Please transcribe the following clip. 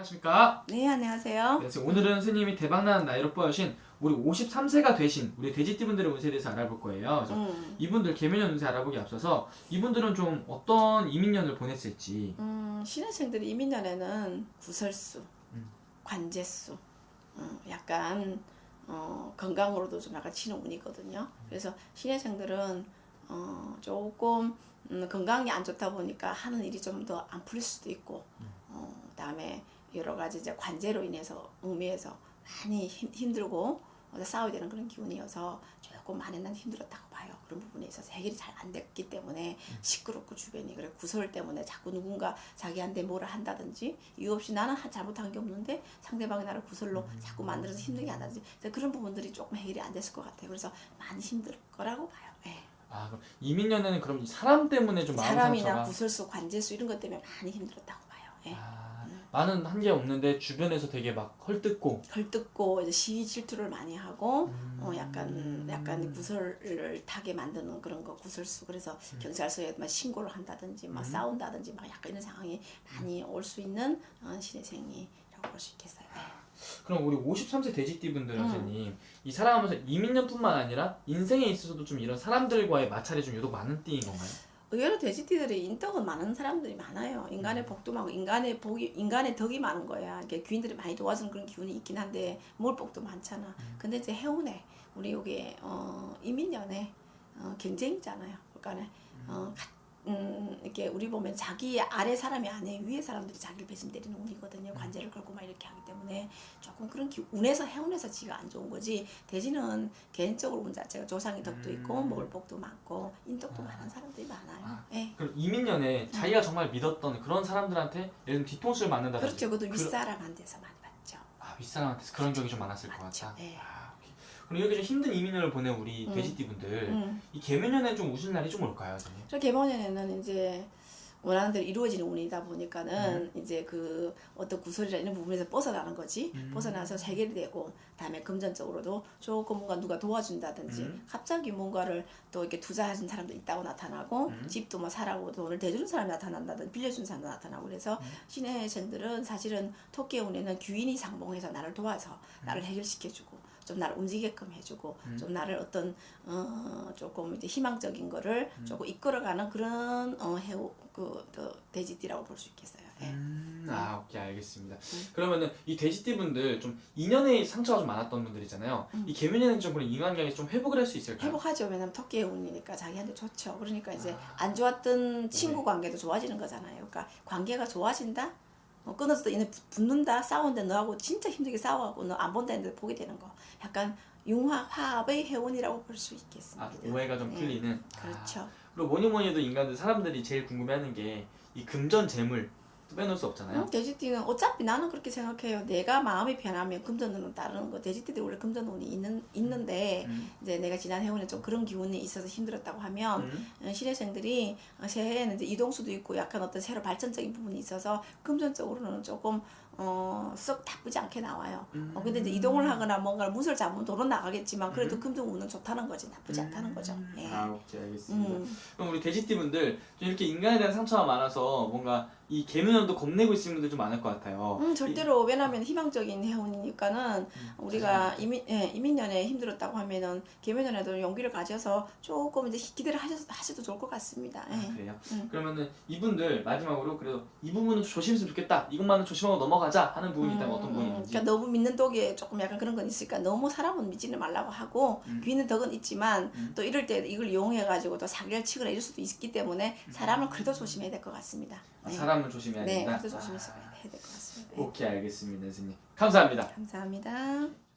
안녕하세요. 그래서 오늘은 스님이 대박나는 나이로 뽑으신 우리 53세가 되신 우리 돼지띠분들의 운세에 대해서 알아볼 거예요. 그래서 음, 이분들 개면년 운세 알아보기 앞서서 이분들은 좀 어떤 이민년을 보냈을지 음, 신혜생들이 이민년에는 구설수, 음. 관제수, 음, 약간 어, 건강으로도 좀 약간 치는 운이거든요. 그래서 신혜생들은 어, 조금 음, 건강이 안 좋다 보니까 하는 일이 좀 더 안 풀릴 수도 있고, 어, 그다음에 여러 가지 이제 관제로 인해서 의미에서 많이 힘, 힘들고 어, 싸워야 되는 그런 기운이어서 조금 많이는 힘들었다고 봐요. 그런 부분에 있어서 해결이 잘 안 됐기 때문에 시끄럽고 주변이 그래 구설 때문에 자꾸 누군가 자기한테 뭐를 한다든지 이유 없이 나는 하- 잘못한 게 없는데 상대방이 나를 구설로 자꾸 만들어서 힘들게 한다든지 그런 부분들이 조금 해결이 안 됐을 것 같아요. 그래서 많이 힘들 거라고 봐요. 예. 아 그럼 이민년에는 그럼 이 사람 때문에 좀 사람이나 구설수, 관제수 이런 것 때문에 많이 힘들었다고 나는 한 게 없는데 주변에서 되게 막 헐뜯고 헐뜯고 이제 시기 질투를 많이 하고 음. 어 약간 약간 구설을 타게 만드는 그런 거 구설수 그래서 경찰서에 막 신고를 한다든지 막 음. 싸운다든지 막 약간 이런 상황이 많이 올 수 있는 어, 신의 생이라고 볼 수 있겠어요. 네. 그럼 우리 53세 돼지띠 분들 음. 선생님 이 살아가면서 이민년뿐만 아니라 인생에 있어서도 좀 이런 사람들과의 마찰이 좀 유독 많은 띠인 건가요? 의외로 돼지띠들이 인덕은 많은 사람들이 많아요. 인간의 복도 많고 인간의 복이 인간의 덕이 많은 거야. 이게 귀인들이 많이 도와주는 그런 기운이 있긴 한데 몰복도 많잖아. 근데 이제 해운에 우리 여기 어, 이민년에 어, 경쟁이잖아요. 그러니까 어, 가- 음, 이렇게 우리 보면 자기 아래 사람이 아니에요. 위에 사람들이 자기를 배신 때리는 운이거든요. 관제를 걸고 막 이렇게 하기 때문에 조금 그런 기, 운에서 해운에서 지가 안 좋은 거지. 대신은 개인적으로 운 자체가 조상의 덕도 있고 음. 먹을 복도 많고 인덕도 많은 사람들이 많아요. 아, 예. 그럼 이민년에 자기가 정말 믿었던 그런 사람들한테 예를 들면 뒤통수를 맞는다든지 그렇죠. 그것도 윗사람한테서 많이 받죠. 아, 윗사람한테서 그런 적이 좀 많았을 것 맞죠. 같다. 예. 아. 그럼 좀 힘든 이민년을 보낸 우리 음. 돼지띠 분들 음. 이 개면년에 좀 우실 날이 좀 올까요, 선생님? 그래서 개번에는 이제 원하는 대로 이루어지는 운이다 보니까는 이제 그 어떤 구설이나 이런 부분에서 벗어나는 거지 음. 벗어나서 해결이 되고 다음에 금전적으로도 조금 뭔가 누가 도와준다든지 음. 갑자기 뭔가를 또 이렇게 투자하신 사람도 있다고 나타나고 음. 집도 뭐 사라고 돈을 대주는 사람이 나타난다든지 빌려준 사람도 나타나고 그래서 음. 신의 생들은 사실은 토끼의 운에는 귀인이 상봉해서 나를 도와서 나를 해결시켜주고 좀 나를 움직이게끔 해주고 음. 좀 나를 어떤 어 조금 이제 희망적인 거를 음. 조금 이끌어가는 그런 어 해오 그또 돼지띠라고 볼 수 있겠어요. 예. 음, 아, 오케이, 알겠습니다. 그러면은 이 돼지띠 분들 좀 인연에 상처가 좀 많았던 분들이잖아요. 이 개면년에는 좀 그런 인간관계 좀 회복을 할 수 있을까요? 음. 회복하죠. 왜냐면 토끼의 운이니까 자기한테 좋죠. 그러니까 이제 아. 안 좋았던 친구 관계도 좋아지는 거잖아요. 그러니까 관계가 좋아진다. 어, 끊어져도 얘네 붙- 붙는다. 싸우는데 너하고 진짜 힘들게 싸워하고 너 안 본다는데 보게 되는 거. 약간 융화 화합의 해운이라고 볼 수 있겠습니다. 아, 좀 오해가 좀 예. 풀리는. 그렇죠. 아, 그리고 뭐니 뭐니 해도 인간들 사람들이 제일 궁금해하는 게 이 금전 재물 또 빼놓을 수 없잖아요. 응, 돼지띠는 어차피 나는 그렇게 생각해요. 내가 마음이 편하면 금전운은 따르는 거. 돼지띠들이 원래 금전운이 있는 있는데 음. 이제 내가 지난 해운에 좀 그런 기운이 있어서 힘들었다고 하면 음. 어, 신혜생들이 어, 새해에는 이제 이동수도 있고 약간 어떤 새로 발전적인 부분이 있어서 금전적으로는 조금 어, 썩 나쁘지 않게 나와요. 음. 어, 근데 이제 이동을 하거나 뭔가를 무술 잡으면 돈은 나가겠지만 그래도 음. 금전운은 좋다는 거지 나쁘지 않다는 거죠. 예. 아, 오케이, 알겠습니다. 음. 그럼 우리 돼지띠분들 좀 이렇게 인간에 대한 상처가 많아서 뭔가 이 개면년도 겁내고 있는 분들 좀 많을 것 같아요. 음, 절대로 왜냐면 희망적인 해운이니까는 음, 우리가 이민 예, 이민년에 힘들었다고 하면은 개면년에도 용기를 가져서 조금 이제 기대를 하셔, 하셔도 좋을 것 같습니다. 아, 예. 그래요? 음. 그러면은 이분들 마지막으로 그래도 이 부분은 조심했으면 좋겠다. 이것만은 조심하고 넘어 가자 하는 부분이 있다면 어떤 부분이 있는지. 그러니까 너무 믿는 독에 조금 약간 그런 건 있으니까 너무 사람은 믿지는 말라고 하고 음. 귀는 덕은 있지만 음. 또 이럴 때 이걸 이용해 가지고 또 사기를 치거나 이럴 수도 있기 때문에 사람을 그래도 조심해야 될 것 같습니다. 아, 네. 사람을 조심해야 네, 된다. 그래도 조심해서 해야 될 것 같습니다. 네. 오케이 알겠습니다, 선생님. 감사합니다. 감사합니다.